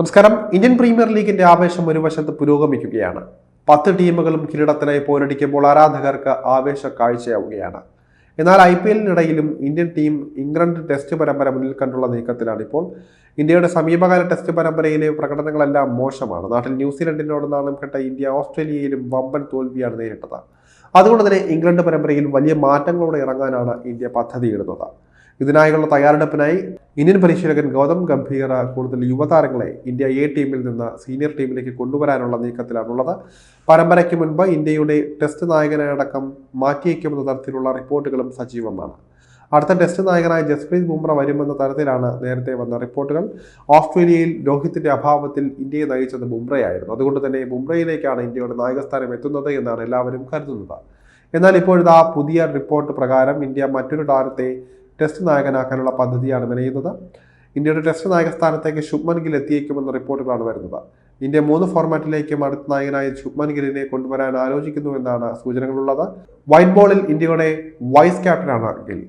നമസ്കാരം. Indian premier ലീഗിന്റെ ആവേശം ഒരു വശത്ത് പുരോഗമിക്കുകയാണ്. പത്ത് ടീമുകളും കിരീടത്തിനായി പോരടിക്കുമ്പോൾ ആരാധകർക്ക് ആവേശ കാഴ്ചയാവുകയാണ്. എന്നാൽ ഐ പി എല്ലിനിടയിലും ഇന്ത്യൻ ടീം ഇംഗ്ലണ്ട് ടെസ്റ്റ് പരമ്പര മുന്നിൽ കണ്ടുള്ള നീക്കത്തിലാണ് ഇപ്പോൾ ഇന്ത്യയുടെ സമീപകാല ടെസ്റ്റ് പരമ്പരയിലെ പ്രകടനങ്ങളെല്ലാം മോശമാണ്. നാട്ടിൽ ന്യൂസിലൻഡിനോട് നാളും കെട്ട ഇന്ത്യ ഓസ്ട്രേലിയയിലും വമ്പൻ തോൽവിയാണ് നേരിട്ടത്. അതുകൊണ്ട് തന്നെ ഇംഗ്ലണ്ട് പരമ്പരയിൽ വലിയ മാറ്റങ്ങളോടെ ഇറങ്ങാനാണ് ഇന്ത്യ പദ്ധതിയിടുന്നത്. ഇതിനായുള്ള തയ്യാറെടുപ്പിനായി ഇന്ത്യൻ പരിശീലകൻ ഗൗതം ഗംഭീർ കൂടുതൽ യുവതാരങ്ങളെ ഇന്ത്യ എ ടീമിൽ നിന്ന് സീനിയർ ടീമിലേക്ക് കൊണ്ടുവരാനുള്ള നീക്കത്തിലാണുള്ളത്. പരമ്പരയ്ക്ക് മുൻപ് ഇന്ത്യയുടെ ടെസ്റ്റ് നായകനെ അടക്കം മാറ്റിയേക്കുമെന്ന തരത്തിലുള്ള റിപ്പോർട്ടുകളും സജീവമാണ്. അടുത്ത ടെസ്റ്റ് നായകനായ ജസ്പ്രീത് ബുംറ വരുമെന്ന തരത്തിലാണ് നേരത്തെ വന്ന റിപ്പോർട്ടുകൾ. ഓസ്ട്രേലിയയിൽ രോഹിത്തിന്റെ അഭാവത്തിൽ ഇന്ത്യയെ നയിച്ചത് ബുംറയായിരുന്നു. അതുകൊണ്ട് തന്നെ ബുംറയിലേക്കാണ് ഇന്ത്യയുടെ നായകസ്ഥാനം എത്തുന്നത് എന്നാണ് എല്ലാവരും കരുതുന്നത്. എന്നാൽ ഇപ്പോഴത്തെ ആ പുതിയ റിപ്പോർട്ട് പ്രകാരം ഇന്ത്യ മറ്റൊരു താരത്തെ ടെസ്റ്റ് നായകനാക്കാനുള്ള പദ്ധതിയാണ് മെനയുന്നത് ഇന്ത്യയുടെ ടെസ്റ്റ് നായക സ്ഥാനത്തേക്ക് ശുഭ്മൻ ഗിൽ എത്തിയേക്കുമെന്ന റിപ്പോർട്ടുകളാണ് വരുന്നത്. ഇന്ത്യ മൂന്ന് ഫോർമാറ്റിലേക്കും അടുത്ത നായകനായ ശുഭ്മൻ ഗിലിനെ കൊണ്ടുവരാൻ ആലോചിക്കുന്നുവെന്നാണ് സൂചനകളുള്ളത്. വൈറ്റ് ബോളിൽ ഇന്ത്യയുടെ വൈസ് ക്യാപ്റ്റനാണ് ഗിൽ.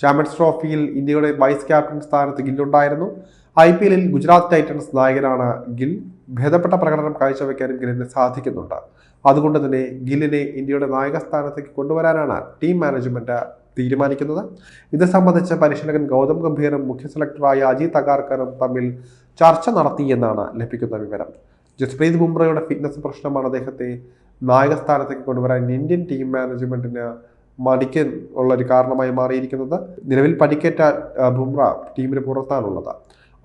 ചാമ്പ്യൻസ് ട്രോഫിയിൽ ഇന്ത്യയുടെ വൈസ് ക്യാപ്റ്റൻ സ്ഥാനത്ത് ഗില്ലുണ്ടായിരുന്നു ഐ പി എല്ലിൽ ഗുജറാത്ത് ടൈറ്റൻസ് നായകനാണ് ഗിൽ. ഭേദപ്പെട്ട പ്രകടനം കാഴ്ചവെക്കാനും ഗില്ലിന് സാധിക്കുന്നുണ്ട്. അതുകൊണ്ട് തന്നെ ഗില്ലിനെ ഇന്ത്യയുടെ നായക സ്ഥാനത്തേക്ക് കൊണ്ടുവരാനാണ് ടീം മാനേജ്മെന്റ് തീരുമാനിക്കുന്നത്. ഇത് സംബന്ധിച്ച് പരിശീലകൻ ഗൗതം ഗംഭീറും മുഖ്യ സെലക്ടറായ അജിത് അഗാർക്കറും തമ്മിൽ ചർച്ച നടത്തിയെന്നാണ് ലഭിക്കുന്ന വിവരം. ജസ്പ്രീത് ബുംറയുടെ ഫിറ്റ്നസ് പ്രശ്നമാണ് അദ്ദേഹത്തെ നായക സ്ഥാനത്തേക്ക് കൊണ്ടുവരാൻ ഇന്ത്യൻ ടീം മാനേജ്മെന്റിന് മടിക്ക് ഉള്ള ഒരു കാരണമായി മാറിയിരിക്കുന്നത്. നിലവിൽ പരിക്കേറ്റ ബുംറ ടീമിന് പുറത്താണുള്ളത്.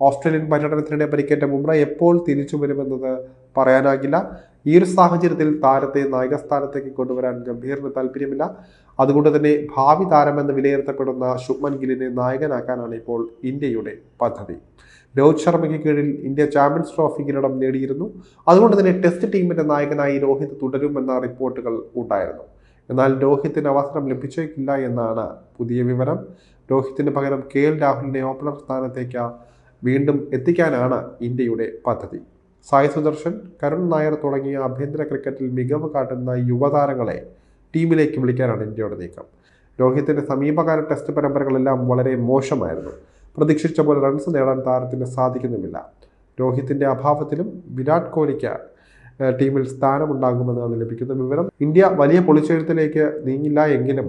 ഓസ്ട്രേലിയൻ പര്യടനത്തിനിടെ പരിക്കേറ്റ ബുംറ എപ്പോൾ തിരിച്ചു വരുമെന്നത് പറയാനാകില്ല. ഈ ഒരു സാഹചര്യത്തിൽ താരത്തെ നായക സ്ഥാനത്തേക്ക് കൊണ്ടുവരാൻ ഗംഭീറിന് താല്പര്യമില്ല. അതുകൊണ്ട് തന്നെ ഭാവി താരമെന്ന് വിലയിരുത്തപ്പെടുന്ന ശുഭ്മൻ ഗില്ലിനെ നായകനാക്കാനാണ് ഇപ്പോൾ ഇന്ത്യയുടെ പദ്ധതി. രോഹിത് ശർമ്മയ്ക്ക് കീഴിൽ ഇന്ത്യ ചാമ്പ്യൻസ് ട്രോഫി കിരീടം നേടിയിരുന്നു. അതുകൊണ്ട് തന്നെ ടെസ്റ്റ് ടീമിന്റെ നായകനായി രോഹിത് തുടരുമെന്ന റിപ്പോർട്ടുകൾ ഉണ്ടായിരുന്നു. എന്നാൽ രോഹിത്തിന് അവസരം ലഭിച്ചേക്കില്ല എന്നാണ് പുതിയ വിവരം. രോഹിത്തിന് പകരം കെ എൽ രാഹുലിനെ ഓപ്പണർ സ്ഥാനത്തേക്ക് വീണ്ടും എത്തിക്കാനാണ് ഇന്ത്യയുടെ പദ്ധതി. സായ് സുദർശൻ കരുൺ നായർ തുടങ്ങിയ ആഭ്യന്തര ക്രിക്കറ്റിൽ മികവ് കാട്ടുന്ന യുവതാരങ്ങളെ ടീമിലേക്ക് വിളിക്കാനാണ് ഇന്ത്യയുടെ നീക്കം. രോഹിത്തിന്റെ സമീപകാല ടെസ്റ്റ് പരമ്പരകളെല്ലാം വളരെ മോശമായിരുന്നു. പ്രതീക്ഷിച്ച പോലെ റൺസ് നേടാൻ താരത്തിന് സാധിക്കുന്നുമില്ല. രോഹിത്തിന്റെ അഭാവത്തിലും വിരാട് കോഹ്ലിക്ക് ടീമിൽ സ്ഥാനമുണ്ടാകുമെന്നാണ് ലഭിക്കുന്ന വിവരം. ഇന്ത്യ വലിയ പൊളിച്ചെഴുത്തിലേക്ക് നീങ്ങില്ല എങ്കിലും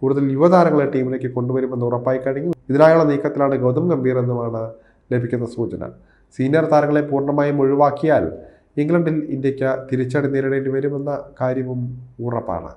കൂടുതൽ യുവതാരങ്ങളെ ടീമിലേക്ക് കൊണ്ടുവരുമെന്ന് ഉറപ്പായി കഴിഞ്ഞു. ഇതിനായുള്ള നീക്കത്തിലാണ് ഗൗതം ഗംഭീർ എന്നുമാണ് ലഭിക്കുന്ന സൂചന. സീനിയർ താരങ്ങളെ പൂർണമായും ഒഴിവാക്കിയാൽ ഇംഗ്ലണ്ടിൽ ഇന്ത്യയ്ക്ക് തിരിച്ചടി നേരിടേണ്ടി വരുമെന്ന കാര്യവും ഉറപ്പാണ്.